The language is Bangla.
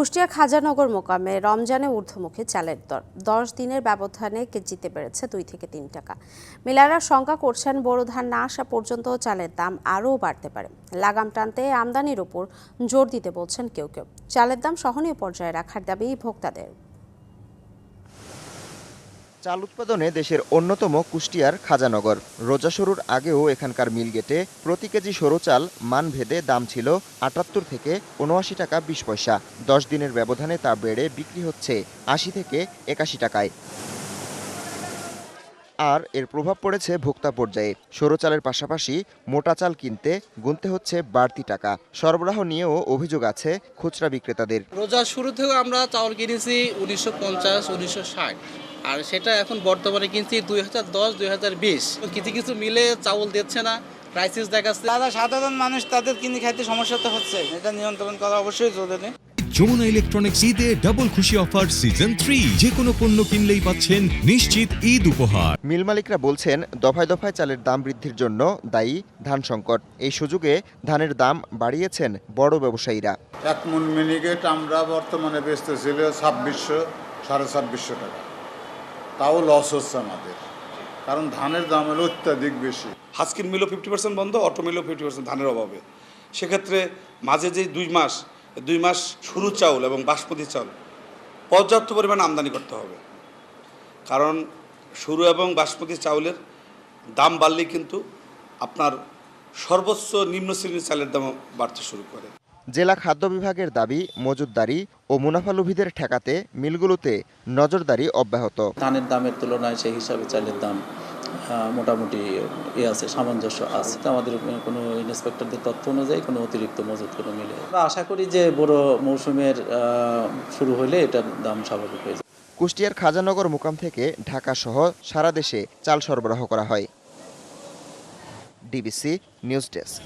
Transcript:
কুষ্টিয়া খাজানগর মোকামে রমজানে ঊর্ধ্বমুখী চালের দর। দশ দিনের ব্যবধানে কেজিতে বেড়েছে দুই থেকে তিন টাকা। মেলারা শঙ্কা করছেন বোরো ধান না আসা পর্যন্ত চালের দাম আরও বাড়তে পারে। লাগাম টানতে আমদানির ওপর জোর দিতে বলছেন কেউ কেউ। চালের দাম সহনীয় পর্যায়ে রাখার দাবি ভোক্তাদের। চাল উৎপাদনে দেশের অন্যতম কুষ্টিয়ার খাজানগর। রোজা শুরুর আগেও এখানকার মিলগেটে প্রতি কেজি সরু চাল মানভেদে দাম ছিল আটাত্তর থেকে উনআশি টাকা বিশ পয়সা। দশ দিনের ব্যবধানে তা বেড়ে বিক্রি হচ্ছে আশি থেকে একাশি টাকায়। আর এর প্রভাব পড়েছে ভোক্তা পর্যায়ে। সরু চালের পাশাপাশি মোটা চাল কিনতে গুনতে হচ্ছে বাড়তি টাকা। সরবরাহ নিয়েও অভিযোগ আছে খুচরা বিক্রেতাদের। রোজার শুরু থেকে আমরা চাউল কিনেছি উনিশশো পঞ্চাশ, উনিশশো ষাট। আর সেটা এখন বর্তমানে কিনছি দুই হাজার দশ দুই হাজার বিশ। কিছু কিছু মিলে চাউল দিচ্ছে না ক্রাইসিস দেখাচ্ছে। তারা সাধারণ মানুষ তাদের কিনে খাইতে সমস্যা তো হচ্ছে এটা নিয়ন্ত্রণ করা অবশ্যই জরুরি। যমুনা ইলেকট্রনিক্স ঈদে ডাবল খুশি অফার সিজন থ্রি যে কোনো পণ্য কিনলেই পাচ্ছেন নিশ্চিত ঈদ উপহার। মিল মালিকরা বলছেন দফায় দফায় চালের দাম বৃদ্ধির জন্য দায়ী ধান সংকট। এই সুযোগে ধানের দাম বাড়িয়েছেন বড় ব্যবসায়ীরা। এক মন মিনিকেট আমরা বর্তমানে বেচতেছিল ছাব্বিশশো সাড়ে ছাব্বিশশো টাকা। তাও লস হচ্ছে আমাদের। কারণ ধানের দাম হলো অত্যাধিক বেশি। হাস্কিন মিলও ফিফটি পার্সেন্ট বন্ধ, অটো মিলও ফিফটি পার্সেন্ট ধানের অভাবে। সেক্ষেত্রে মাঝে যে দুই মাস দুই মাস সরু চাউল এবং বাসমতি চাউল, পর্যাপ্ত পরিমাণ আমদানি করতে হবে। কারণ সরু এবং বাসমতি চাউলের দাম বাড়লেই কিন্তু আপনার সর্বোচ্চ নিম্ন শ্রেণির চালের দাম বাড়তে শুরু করে। জেলা খাদ্য বিভাগের দাবি মজুদদারি ও মুনাফালুভীদের ঠেকাতে মিলগুলোতে নজরদারি অব্যাহত। ধানের দামের তুলনায় সেই হিসাবে চালের দাম মোটামুটি এ আছে সামঞ্জস্য আছে। আমাদের কোনো ইন্সপেক্টরদের তথ্য অনুযায়ী কোনো অতিরিক্ত মজুত কোনো মিলে আশা করি যে বড় মৌসুমের শুরু হলে এটার দাম স্বাভাবিক হয়ে যাবে। কুষ্টিয়ার খাজানগর মুকাম থেকে ঢাকা সহ সারা দেশে চাল সরবরাহ করা হয়। DBC news desk.